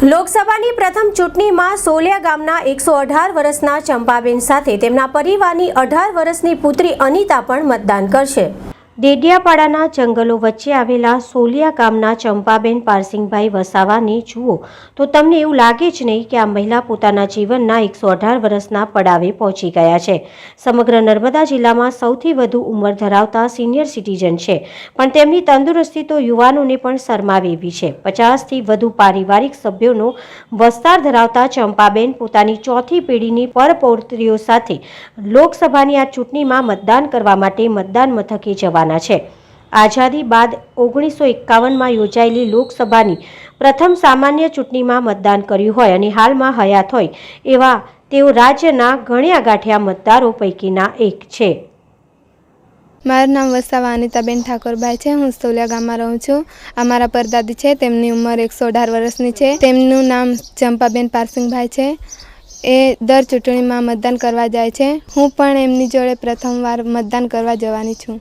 લોકસભાની પ્રથમ ચૂંટણીમાં સોલિયા ગામના એકસો અઢાર વર્ષના ચંપાબેન સાથે તેમના પરિવારની અઢાર વર્ષની પુત્રી અનિતા પણ મતદાન કરશે. ડેડિયાપાડાના જંગલો વચ્ચે આવેલા સોલિયા ગામના ચંપાબેન પારસિંગભાઈ વસાવાને જુઓ. તો તમને એવું લાગે જ નહીં કે આ મહિલા પોતાના જીવનના એકસો અઢાર વર્ષના પડાવે પહોંચી ગયા છે. સમગ્ર નર્મદા જિલ્લામાં સૌથી વધુ ઉંમર ધરાવતા સિનિયર સિટીઝન છે. પણ તેમની તંદુરસ્તી તો યુવાનોને પણ શરમાવે એવી છે. પચાસથી વધુ પારિવારિક સભ્યોનો વસ્તાર ધરાવતા ચંપાબેન પોતાની ચોથી પેઢીની પરપૌત્રીઓ સાથે લોકસભાની આ ચૂંટણીમાં મતદાન કરવા માટે મતદાન મથકે જવાના છે. આઝાદી બાદ ઓગણીસો એકાવનમાં યોજાયેલી લોકસભાની પ્રથમ સામાન્ય ચૂંટણીમાં મતદાન કર્યું હોય અને હાલમાં હયાત હોય એવા તેઓ રાજ્યના ગણ્યા ગાંઠ્યા મતદારો પૈકીના એક છે. મારું નામ વસાવા અનિતાબેન ઠાકોરભાઈ છે. હું સોલિયા ગામમાં રહું છું. અમારા પરદાદી છે. તેમની ઉંમર એકસો અઢાર વર્ષની છે. તેમનું નામ ચંપાબેન પારસિંગભાઈ છે. એ દર ચૂંટણીમાં મતદાન કરવા જાય છે. હું પણ એમની જોડે પ્રથમવાર મતદાન કરવા જવાની છું.